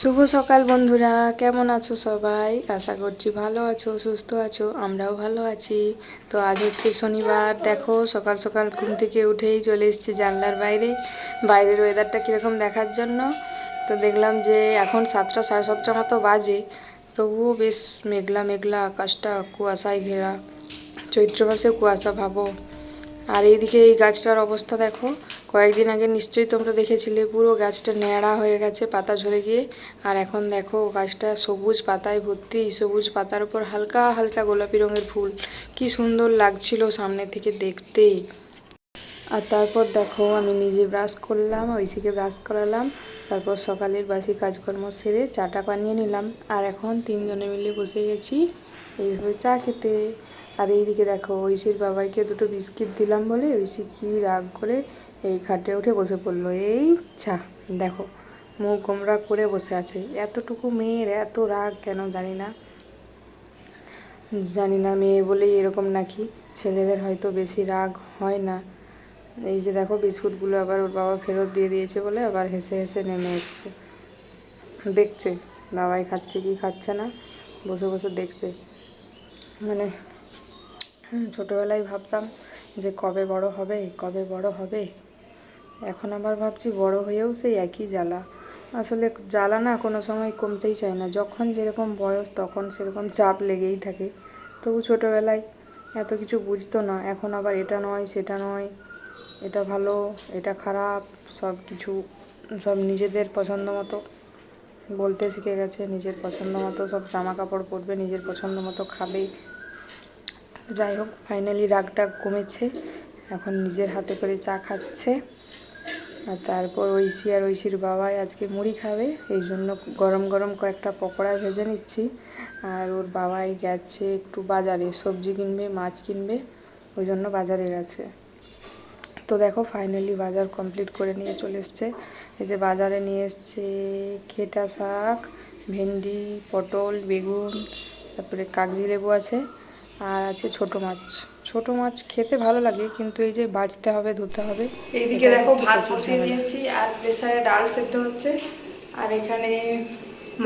শুভ সকাল বন্ধুরা, কেমন আছো সবাই? আশা করছি ভালো আছো, সুস্থ আছো, আমরাও ভালো আছি। তো আজ হচ্ছে শনিবার, দেখো সকাল সকাল ঘুম থেকে উঠেই চলে এসেছি জানলার বাইরে। বাইরের ওয়েদারটা কীরকম দেখার জন্য? তো দেখলাম যে এখন সাতটা, সাড়ে সাতটা মতো বাজে। তবুও বেশ মেঘলা মেঘলা আকাশটা, কুয়াশায় ঘেরা। চৈত্র মাসে কুয়াশা ভাবো। আর এইদিকে এই গাছটার অবস্থা দেখো। কয়েকদিন আগে নিশ্চয়ই তোমরা দেখেছিলে, পুরো গাছটা ন্যাড়া হয়ে গেছে, পাতা ঝরে গিয়ে। আর এখন দেখো, গাছটা সবুজ পাতায় ভর্তি, সবুজ পাতার উপর হালকা হালকা গোলাপি রঙের ফুল। কি সুন্দর লাগছিল সামনে থেকে দেখতে। আর তারপর দেখো আমি নিজে ব্রাশ করলাম ঐশীকে ব্রাশ করালাম, তারপর সকালের বাসি কাজকর্ম সেরে চাটা বানিয়ে নিলাম। আর এখন তিনজনে মিলে বসে গেছি এইভাবে চা খেতে। আর এইদিকে দেখো ঐশীর বাবাইকে দুটো বিস্কিট দিলাম বলে ঐশী কি রাগ করে এই খাটে উঠে বসে পড়ল। এই ছা, দেখো মুখ গোমরা করে বসে আছে। এতটুকু মেয়ের এত রাগ কেন জানি না। জানি না মেয়ে বলেই এরকম নাকি। ছেলেদের হয়তো বেশি রাগ হয় না। এই যে দেখো বিস্কুটগুলো আবার ওর বাবা ফেরত দিয়ে দিয়েছে বলে আবার হেসে হেসে নেমে এসছে। দেখছে, বাবাই খাচ্ছে কি খাচ্ছে না, বসে বসে দেখছে। মানে ছোটোবেলায় ভাবতাম যে কবে বড় হবে, কবে বড় হবে। এখন আবার ভাবছি বড় হয়েও সেই একই জ্বালা। আসলে জ্বালা না কোনো সময় কমতেই চায় না। যখন যেরকম বয়স, তখন সেরকম চাপ লেগেই থাকে। তবু ছোটোবেলায় এত কিছু বুঝতো না, এখন আবার এটা নয়, সেটা নয়। এটা ভালো, এটা খারাপ, সব কিছু, সব নিজেদের পছন্দ মতো। বলতে শিখে গেছে, নিজের পছন্দ মতো সব জামা কাপড় পরবে, নিজের পছন্দ মতো খাবে। যাই হোক ফাইনালি রাগটা কমেছে। এখন নিজের হাতে করে চা খাচ্ছে। আর তারপর ঐশী আর ঐশীর বাবাই আজকে মুড়ি খাবে, এই জন্য গরম গরম কয়েকটা পকোড়া ভেজে নিচ্ছি। আর ওর বাবাই গেছে একটু বাজারে, সবজি কিনবে, মাছ কিনবে, ওই জন্য বাজারে গেছে। তো দেখো ফাইনালি বাজার কমপ্লিট করে নিয়ে চলে এসছে। এই যে বাজারে নিয়ে এসছে খেটা শাক ভেন্ডি পটল বেগুন তারপরে কাগজি লেবু আছে আর আছে ছোট মাছ। ছোট মাছ খেতে ভালো লাগে কিন্তু এই যে বাজতে হবে ধুতে হবে এইদিকে দেখো ভাত বসিয়ে দিয়েছি আর প্রেসারে ডাল সেদ্ধ হচ্ছে। আর এখানে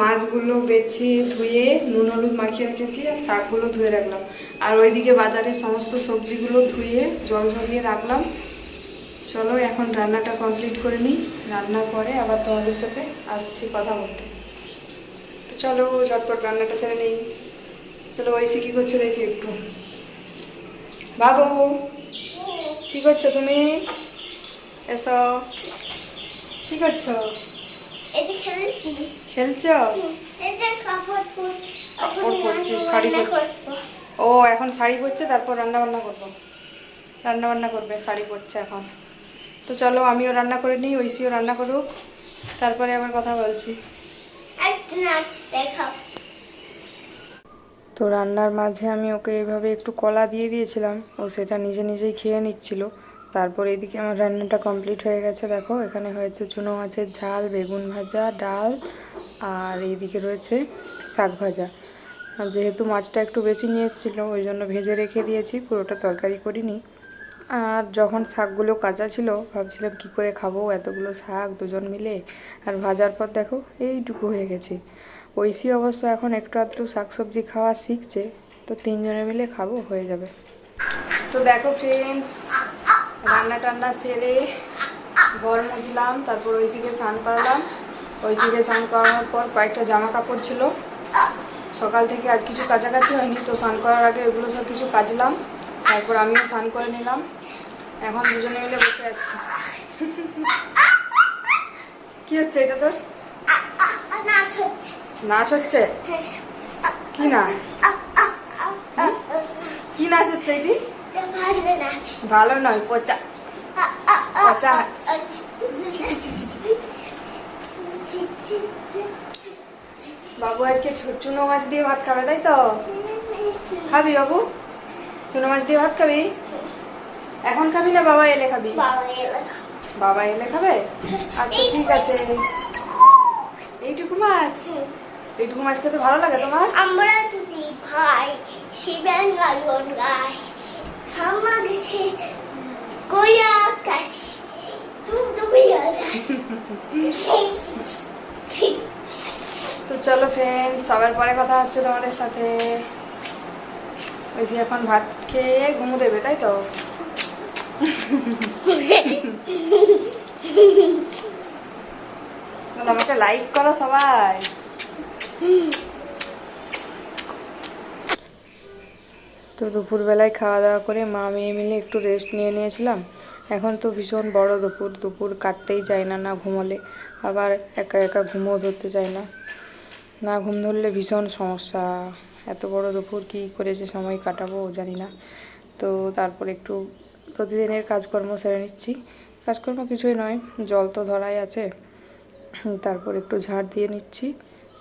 মাছগুলো বেছে ধুয়ে নুন হলুদ মাখিয়ে রেখেছি আর শাকগুলো ধুয়ে রাখলাম। আর ওইদিকে বাজারে সমস্ত সবজিগুলো ধুয়ে জল ঝরিয়ে রাখলাম। চলো এখন রান্নাটা কমপ্লিট করে নিই। রান্না করে আবার তোমাদের সাথে আসছি কথা বলতে। তো চলো ঝটপট রান্নাটা ছেড়ে নিই। চলো ঐশী কী করছে দেখি একটু। বাবু কি করছ তুমি? এসো। কি করছ? খেলছো। শাড়ি পরছি। ও এখন শাড়ি পরছে তারপর রান্না বান্না করব। রান্না বান্না করবে শাড়ি পরছে এখন। তো চলো আমিও রান্না করে নিই ঐশীও রান্না করুক। তারপরে আবার কথা বলছি। তো রান্নার মাঝে আমি ওকে এভাবে একটু কলা দিয়ে দিয়েছিলাম ও সেটা নিজে নিজেই খেয়ে নিচ্ছিল। তারপর এদিকে আমার রান্নাটা কমপ্লিট হয়ে গেছে দেখো এখানে হয়েছে চুনো মাছের ঝাল বেগুন ভাজা ডাল আর এইদিকে রয়েছে শাক ভাজা। আর যেহেতু মাছটা একটু বেশি নিয়ে এসেছিল ওই জন্য ভেজে রেখে দিয়েছি পুরোটা তরকারি করিনি। আর যখন শাকগুলো কাঁচা ছিল, ভাবছিলাম কি করে খাব, এতগুলো শাক দুজন মিলে। আর ভাজার পর দেখো, এইটুকু হয়ে গেছে। ঐশী অবশ্য এখন একটু আধটু শাকসবজি খাওয়া শিখছে, তো তিনজনে মিলে খাব, হয়ে যাবে। তো দেখো ফ্রেন্ডস রান্না টান্না সেরে ঘর মুছলাম, তারপর ঐশীকে স্নান করালাম। ঐশীকে স্নান করানোর পর কয়েকটা জামা কাপড় ছিল। সকাল থেকে আর কিছু কাছাকাছি হয়নি, তো স্নান করার আগে ওগুলো সব কিছু কাচলাম। তারপর আমিও স্নান করে নিলাম। এখন দুজনে মিলে বসে আছি। কি হচ্ছে এটা তোর? নাচ হচ্ছে। নাচ হচ্ছে? কি নাচ? কি নাচ হচ্ছে এটি? ভালো ভালো নয় পচা। পচা। বাবু আজকে চুনো মাছ দিয়ে ভাত খাবে তাই তো? খাবি বাবু? চুনো মাছ দিয়ে ভাত খাবি? এখন খাবি না বাবা এলে খাবি? বাবা এলে খাবে। আচ্ছা ঠিক আছে। এইটুকু মাছ? এইটুকু মাছ খেতে ভালো লাগে তোমার? আমরা দুটি ভাই শিবেন গাজন গাছ খামা গেছে গোয়া গাছ। তুমি তুমি চলো ফ্রেন্ডস আবার পরে কথা হচ্ছে তোমাদের সাথে। ওই যে এখন ভাত খেয়ে ঘুমো দেবে তাই তো? লাইক করো সবাই। তো দুপুরবেলায় খাওয়া দাওয়া করে মা মেয়ে মিলে একটু রেস্ট নিয়ে নিয়েছিলাম। এখন তো ভীষণ বড় দুপুর দুপুর কাটতেই চায় না না ঘুমোলে। আবার একা একা ঘুমও ধরতে চায় না। না ঘুম ধরলে ভীষণ সমস্যা। এত বড় দুপুর কী করেছে সময় কাটাবো জানি না। তো তারপর একটু প্রতিদিনের কাজকর্ম সেরে নিচ্ছি। কাজকর্ম কিছুই নয়, জল তো ধরাই আছে। তারপর একটু ঝাড় দিয়ে নিচ্ছি,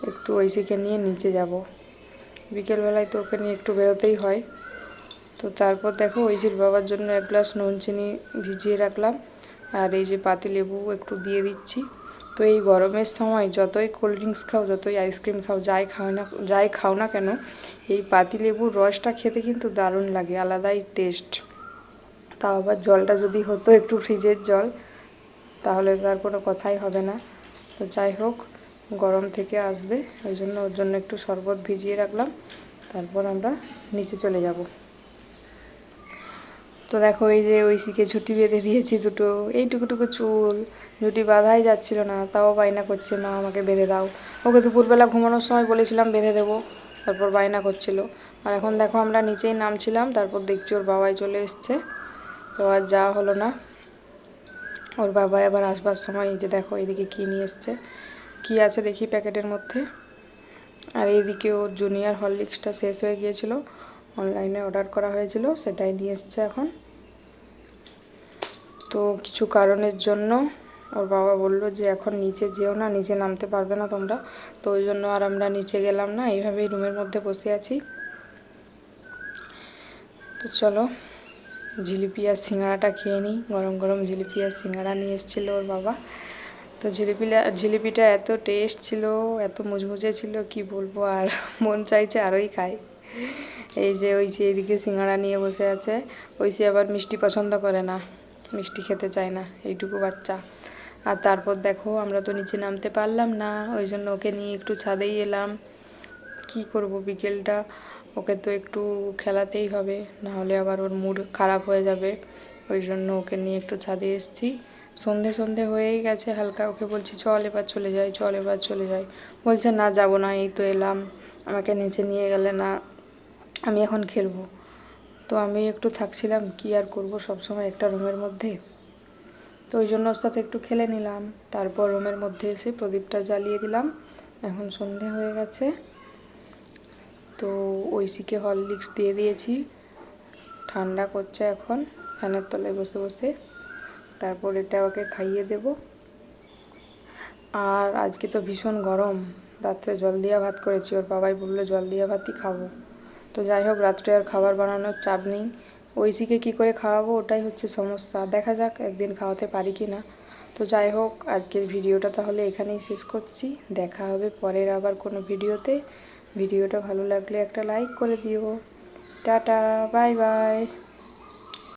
একটু ঐশীকে নিয়ে নিচে যাব। বিকেলবেলায় তো ওকে নিয়ে একটু বেরোতেই হয়। তো তারপর দেখো ঐশীর বাবার জন্য এক গ্লাস নুন চিনি ভিজিয়ে রাখলাম, আর এই যে পাতিলেবু একটু দিয়ে দিচ্ছি। তো এই গরমের সময় যতই কোল্ড ড্রিঙ্কস খাও, যতই আইসক্রিম খাও, যাই খাও না, যাই খাও না কেন, এই পাতিলেবুর রসটা খেতে কিন্তু দারুণ লাগে, আলাদাই টেস্ট তাও আবার জলটা যদি হতো একটু ফ্রিজের জল, তাহলে তো আর কোনো কথাই হবে না। তো যাই হোক, গরম থেকে আসবে, ওই জন্য ওর জন্য একটু শরবত ভিজিয়ে রাখলাম, তারপর আমরা নিচে চলে যাব। তো দেখো এই যে ঐশীকে ঝুটি বেঁধে দিয়েছি দুটো এইটুকুটুকু চুল, ঝুটি বাঁধাই যাচ্ছিল না, তাও বায়না করছে, মা, আমাকে বেঁধে দাও। ওকে দুপুরবেলা ঘুমানোর সময় বলেছিলাম বেঁধে দেবো, তারপর বায়না করছিল। আর এখন দেখো আমরা নিচেই নামছিলাম, তারপর দেখছি ওর বাবাই চলে এসছে। তো আর যাওয়া হলো না। ওর বাবা এবার আসবার সময় এই যে দেখো এদিকে কী নিয়ে এসছে। কী আছে দেখি প্যাকেটের মধ্যে। আর এইদিকে ওর জুনিয়র হরলিক্সটা শেষ হয়ে গিয়েছিল। অনলাইনে অর্ডার করা হয়েছিল, সেটাই নিয়ে এসছে এখন। তো কিছু কারণের জন্য ওর বাবা বলল যে এখন নিচে যেও না, নিচে নামতে পারবে না তোমরা। তো ওই জন্য আর আমরা নিচে গেলাম না, এইভাবেই রুমের মধ্যে বসে আছি। তো চলো। জিলিপি আর সিঙ্গাড়াটা খেয়ে নিই। গরম গরম জিলিপি আর সিঙ্গাড়া নিয়ে এসেছিল ওর বাবা। তো জিলিপিটা জিলিপিটা এত টেস্ট ছিল, এত মুজমুজে ছিল, কি বলব আর মন চাইছে আরোই খাই। এই যে ওই যে এদিকে সিঙ্গাড়া নিয়ে বসে আছে, ওই সে আবার মিষ্টি পছন্দ করে না, মিষ্টি খেতে চায় না, এইটুকু বাচ্চা। আর তারপর দেখো আমরা তো নিচে নামতে পারলাম না, ওই জন্য ওকে নিয়ে একটু ছাদেই এলাম। কি করব বিকেলটা? ওকে তো একটু খেলাতেই হবে না হলে আবার ওর মুড খারাপ হয়ে যাবে। ওই জন্য ওকে নিয়ে একটু ছাদে এসেছি। সন্ধে সন্ধে হয়েই গেছে হালকা, ওকে বলছি, চল এবার চলে যাই, চল এবার চলে যাই। বলছে, না, যাব না, এই তো এলাম। আমাকে নিচে নিয়ে গেলে না, আমি এখন খেলব। তো আমি একটু থাকছিলাম, কি আর করব সব সময় একটা রুমের মধ্যে। তো ওই জন্য ওর সাথে একটু খেলে নিলাম। তারপর রুমের মধ্যে এসে প্রদীপটা জ্বালিয়ে দিলাম। এখন সন্ধে হয়ে গেছে। তো ঐশীকে হরলিক্স দিয়ে দিয়েছি। ঠান্ডা করছে এখন, ফ্যানের তলায় বসে বসে। তারপর এটা ওকে খাইয়ে দেব। আর আজকে তো ভীষণ গরম। রাত্রে জল দিয়া ভাত করেছি, ওর বাবাই বলল জল দিয়া ভাতই খাব। তো যাই হোক, রাত্রে আর খাবার বানানোর চাপ নেই। ঐশীকে কী করে খাওয়াবো ওটাই হচ্ছে সমস্যা। দেখা যাক একদিন খাওয়াতে পারি কি না। তো যাই হোক, আজকের ভিডিওটা তাহলে এখানেই শেষ করছি। দেখা হবে পরের আবার কোনো ভিডিওতে। ভিডিওটা ভালো লাগলে একটা লাইক করে দিও। Tata bye bye